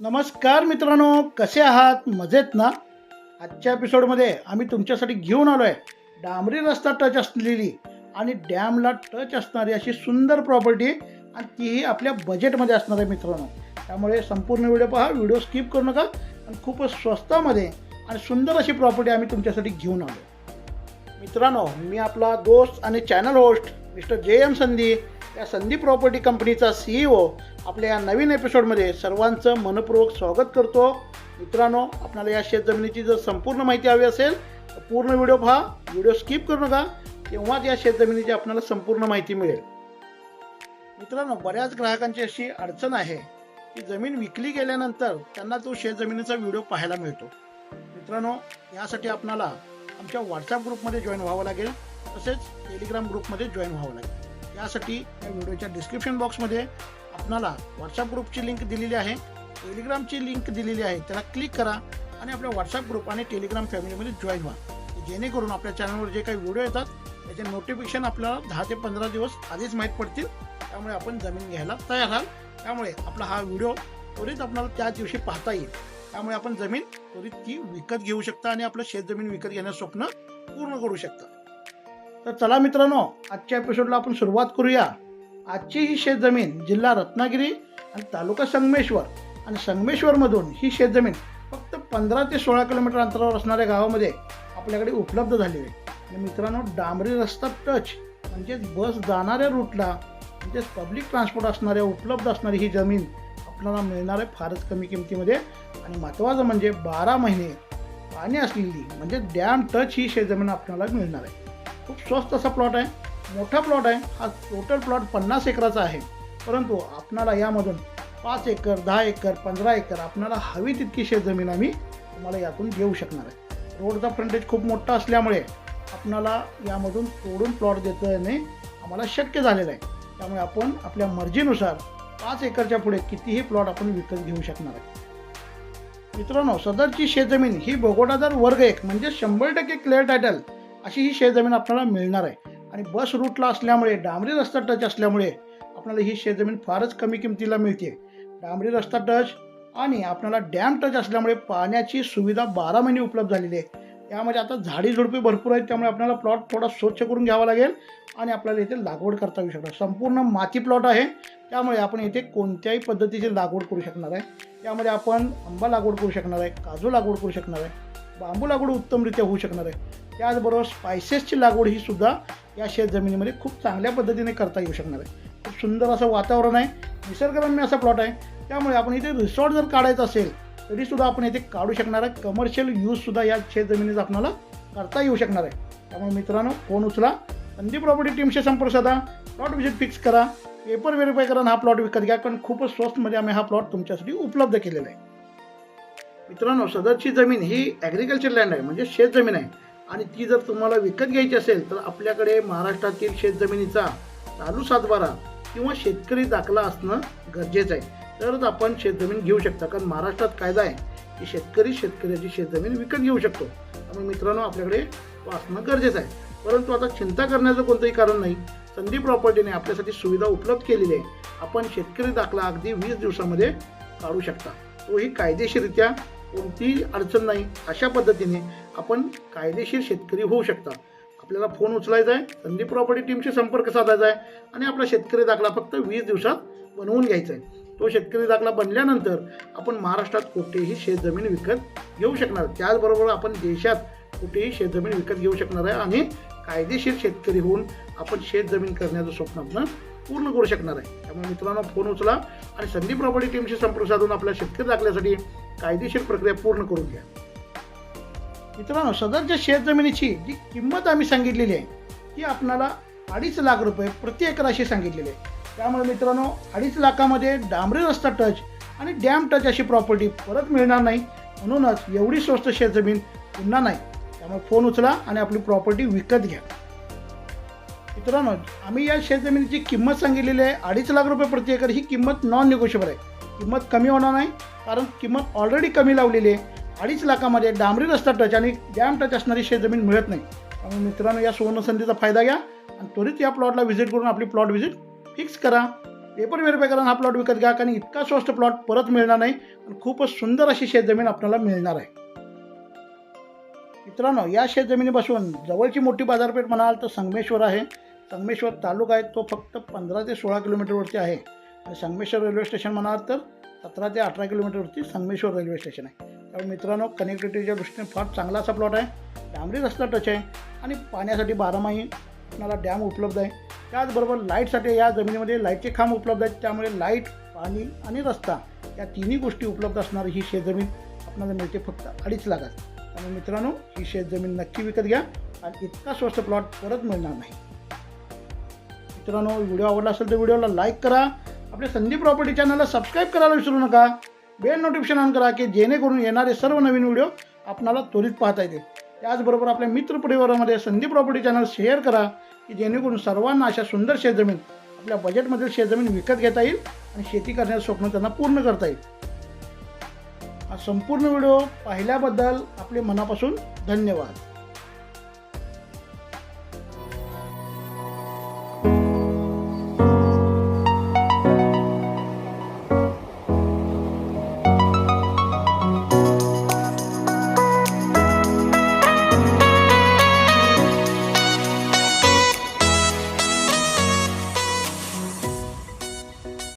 नमस्कार मित्रांनो कसे आहात? मजेत ना? आजच्या एपिसोडमध्ये आम्ही तुमच्यासाठी घेऊन आलो आहे डांबरी रस्ता टच असलेली आणि डॅमला टच असणारी अशी सुंदर प्रॉपर्टी आणि तीही आपल्या बजेटमध्ये असणार आहे मित्रांनो. त्यामुळे संपूर्ण व्हिडिओ पहा व्हिडिओ स्किप करू नका आणि खूपच स्वस्तामध्ये आणि सुंदर अशी प्रॉपर्टी आम्ही तुमच्यासाठी घेऊन आलो मित्रांनो मी आपला दोस्त आणि channel host mister J M संधी या संधी प्रॉपर्टी कंपनीचा सीईओ आपल्या या नवीन एपिसोडमध्ये सर्वांचं मनपूर्वक स्वागत करतो. मित्रांनो आपल्याला या शेतजमिनीची जर संपूर्ण माहिती हवी असेल तर पूर्ण व्हिडिओ पहा. व्हिडिओ स्किप करू नका. तेव्हाच या शेतजमिनीची आपल्याला संपूर्ण माहिती मिळेल. मित्रांनो बऱ्याच ग्राहकांची अशी अडचण आहे की जमीन विकली गेल्यानंतर त्यांना तो शेतजमिनीचा व्हिडिओ पाहायला मिळतो. मित्रांनो यासाठी आपणाला आमच्या व्हॉट्सअप ग्रुपमध्ये जॉईन व्हावं लागेल. तसेच टेलिग्राम ग्रुपमध्ये जॉईन व्हावं लागेल. यासाठी या व्हिडिओच्या डिस्क्रिप्शन बॉक्समध्ये आपणाला व्हॉट्सअप ग्रुपची लिंक दिलेली आहे. टेलिग्रामची लिंक दिलेली आहे. त्याला क्लिक करा आणि आपल्या व्हॉट्सअप ग्रुप आणि टेलिग्राम फॅमिलीमध्ये जॉईन व्हा. जेणेकरून आपल्या चॅनलवर जे काही व्हिडिओ येतात त्याचे नोटिफिकेशन आपल्याला दहा ते पंधरा दिवस आधीच माहीत पडतील. त्यामुळे आपण जमीन घ्यायला तयार राहाल त्यामुळे आपला हा व्हिडिओ त्वरित आपल्याला त्या दिवशी पाहता येईल. त्यामुळे आपण जमीन त्वरित ती विकत घेऊ शकता आणि आपलं शेतजमीन विकत घेण्याचं स्वप्न पूर्ण करू शकता. तर चला मित्रांनो आजच्या एपिसोडला आपण सुरुवात करूया. आजची ही शेतजमीन जिल्हा रत्नागिरी आणि तालुका संगमेश्वर. आणि संगमेश्वरमधून ही शेतजमीन फक्त पंधरा ते सोळा किलोमीटर अंतरावर असणाऱ्या गावामध्ये आपल्याकडे उपलब्ध झालेली आहे. आणि मित्रांनो डांबरी रस्ता टच म्हणजेच बस जाणाऱ्या रूटला म्हणजेच पब्लिक ट्रान्सपोर्ट असणाऱ्या उपलब्ध असणारी ही जमीन आपल्याला मिळणार आहे फारच कमी किमतीमध्ये. आणि महत्त्वाचं म्हणजे बारा महिने पाणी असलेली म्हणजे डॅम टच ही शेतजमीन आपल्याला मिळणार आहे. खूप स्वस्त असा प्लॉट आहे. मोठा प्लॉट आहे. हा टोटल प्लॉट पन्नास एकराचा आहे. परंतु आपणाला यामधून पाच एकर दहा एकर पंधरा एकर आपणाला हवी तितकी शेतजमीन आम्ही तुम्हाला यातून देऊ शकणार आहे. रोडचा फ्रंटेज खूप मोठा असल्यामुळे आपणाला यामधून तोडून प्लॉट देता येणे आम्हाला शक्य झालेलं आहे. त्यामुळे आपण आपल्या मर्जीनुसार पाच एकरच्या पुढे कितीही प्लॉट आपण विकत घेऊ शकणार आहे. मित्रांनो सदरची शेतजमीन ही भोगोटादार वर्ग एक म्हणजे शंभर टक्के क्लिअर टायटल अशी ही शेतजमीन आपल्याला मिळणार आहे. आणि बस रूटला असल्यामुळे डांबरी रस्ता टच असल्यामुळे आपल्याला ही शेतजमीन फारच कमी किमतीला मिळते. डांबरी रस्ता टच आणि आपल्याला डॅम टच असल्यामुळे पाण्याची सुविधा बारा महिने उपलब्ध झालेली आहे. यामध्ये आता झाडी झुडपे भरपूर आहेत त्यामुळे आपल्याला प्लॉट थोडा स्वच्छ करून घ्यावा लागेल आणि आपल्याला इथे लागवड करता येऊ शकणार. संपूर्ण माती प्लॉट आहे त्यामुळे आपण इथे कोणत्याही पद्धतीची लागवड करू शकणार आहे त्यामध्ये आपण आंबा लागवड करू शकणार आहे काजू लागवड करू शकणार आहे बांबू लागवड उत्तमरित्या होऊ शकणार आहे. त्याचबरोबर स्पायसेसची लागवड ही सुद्धा या शेतजमिनीमध्ये खूप चांगल्या पद्धतीने करता येऊ शकणार आहे. खूप सुंदर असं वातावरण आहे निसर्गरम्य असा प्लॉट आहे. त्यामुळे आपण इथे रिसॉर्ट जर काढायचं असेल तरीसुद्धा आपण इथे काढू शकणार आहे. कमर्शियल यूजसुद्धा या शेतजमिनीचा आपल्याला करता येऊ शकणार आहे. त्यामुळे मित्रांनो फोन उचला. संदीप प्रॉपर्टी टीमशी संपर्क साधा. प्लॉट विजिट फिक्स करा. पेपर व्हेरीफाय करा आणि हा प्लॉट विकत घ्या कारण खूपच स्वस्तमध्ये आम्ही हा प्लॉट तुमच्यासाठी उपलब्ध केलेला आहे. मित्रांनो सदरची जमीन ही ॲग्रिकल्चर लँड आहे म्हणजे शेतजमीन आहे. आणि ती जर तुम्हाला विकत घ्यायची असेल तर आपल्याकडे महाराष्ट्रातील शेतजमिनीचा चालू सातबारा किंवा शेतकरी दाखला असणं गरजेचं आहे. तरच आपण शेतजमीन घेऊ शकता. कारण महाराष्ट्रात कायदा आहे की शेतकरी शेतकऱ्याची शेतजमीन विकत घेऊ शकतो. त्यामुळे मित्रांनो आपल्याकडे तो असणं गरजेचं आहे. परंतु आता चिंता करण्याचं कोणतंही कारण नाही. संदीप प्रॉपर्टीने आपल्यासाठी सुविधा उपलब्ध केलेली आहे. आपण शेतकरी दाखला अगदी वीस दिवसामध्ये काढू शकता. तोही कायदेशीररित्या कोणतीही अडचण नाही. अशा पद्धतीने आपण कायदेशीर शेतकरी होऊ शकता. आपल्याला फोन उचलायचा आहे संदीप प्रॉपर्टी टीमशी संपर्क साधायचा आहे आणि आपला शेतकरी दाखला फक्त वीस दिवसात बनवून घ्यायचा आहे. तो शेतकरी दाखला बनल्यानंतर आपण महाराष्ट्रात कुठेही शेतजमीन विकत घेऊ शकणार. त्याचबरोबर आपण देशात कुठेही शेतजमीन विकत घेऊ शकणार आहे आणि कायदेशीर शेतकरी होऊन आपण शेतजमीन करण्याचं स्वप्न आपण पूर्ण करू शकणार आहे. त्यामुळे मित्रांनो फोन उचला आणि संदीप प्रॉपर्टी टीमशी संपर्क साधून आपल्या शेतकरी दाखल्यासाठी कायदेशीर प्रक्रिया पूर्ण करून घ्या. मित्रांनो सदरच्या शेतजमिनीची जी किंमत आम्ही सांगितलेली आहे ती आपणाला अडीच लाख रुपये प्रति एकर अशी सांगितलेली आहे. त्यामुळे मित्रांनो अडीच लाखामध्ये डांबरी रस्ता टच आणि डॅम टच अशी प्रॉपर्टी परत मिळणार नाही. म्हणूनच एवढी स्वस्त शेतजमीन पुन्हा नाही. त्यामुळे फोन उचला आणि आपली प्रॉपर्टी विकत घ्या. मित्रांनो आम्ही या शेतजमिनीची किंमत सांगितलेली आहे. अडीच लाख रुपये प्रति एकर ही किंमत नॉन निगोशिएबल आहे. किंमत कमी होणार नाही कारण किंमत ऑलरेडी कमी लावलेली आहे. अडीच लाखामध्ये डांबरी रस्ता टच आणि डॅम टच असणारी शेतजमीन मिळत नाही. त्यामुळे मित्रांनो या सुवर्णसंधीचा फायदा घ्या आणि त्वरित या प्लॉटला व्हिजिट करून आपली प्लॉट व्हिजिट फिक्स करा. पेपर व्हेरीफाय करून हा प्लॉट विकत घ्या कारण इतका स्वस्त प्लॉट परत मिळणार नाही आणि खूपच सुंदर अशी शेतजमीन आपल्याला मिळणार आहे. मित्रांनो या शेतजमिनीपासून जवळची मोठी बाजारपेठ म्हणाल तर संगमेश्वर आहे. संगमेश्वर तालुका आहे तो फक्त पंधरा ते सोळा किलोमीटरवरती आहे. आणि संगमेश्वर रेल्वे स्टेशन म्हणाल तर सतरा ते अठरा किलोमीटरवरती संगमेश्वर रेल्वे स्टेशन आहे. त्यामुळे मित्रांनो कनेक्टिव्हिटीच्या दृष्टीने फार चांगला असा प्लॉट आहे. डांबरी रस्ता टच आहे. आणि पाण्यासाठी बारामाही आपल्याला डॅम उपलब्ध आहे. त्याचबरोबर लाईटसाठी या जमिनीमध्ये लाईटचे खांब उपलब्ध आहेत. त्यामुळे लाइट पाणी आणि रस्ता या तिन्ही गोष्टी उपलब्ध असणारी. ही शेतजमीन आपल्याला मिळते फक्त अडीच लाखात. त्यामुळे मित्रांनो ही शेतजमीन नक्की विकत घ्या आणि इतका स्वस्त प्लॉट परत मिळणार नाही. मित्रांनो व्हिडिओ आवडला असेल तर व्हिडिओला लाईक करा. आपल्या संदीप प्रॉपर्टी चॅनलला सबस्क्राईब करायला विसरू नका. बेल नोटिफिकेशन ऑन करा की जेणेकरून येणारे सर्व नवीन व्हिडिओ आपणाला त्वरित पाहता येतील. त्याचबरोबर आपल्या मित्रपरिवारामध्ये संधी प्रॉपर्टी चॅनल शेअर करा की जेणेकरून सर्वांना अशा सुंदर शेतजमीन आपल्या बजेटमधील शेतजमीन विकत घेता येईल आणि शेती करण्याचं स्वप्न त्यांना पूर्ण करता येईल. हा संपूर्ण व्हिडिओ पाहिल्याबद्दल आपले मनापासून धन्यवाद.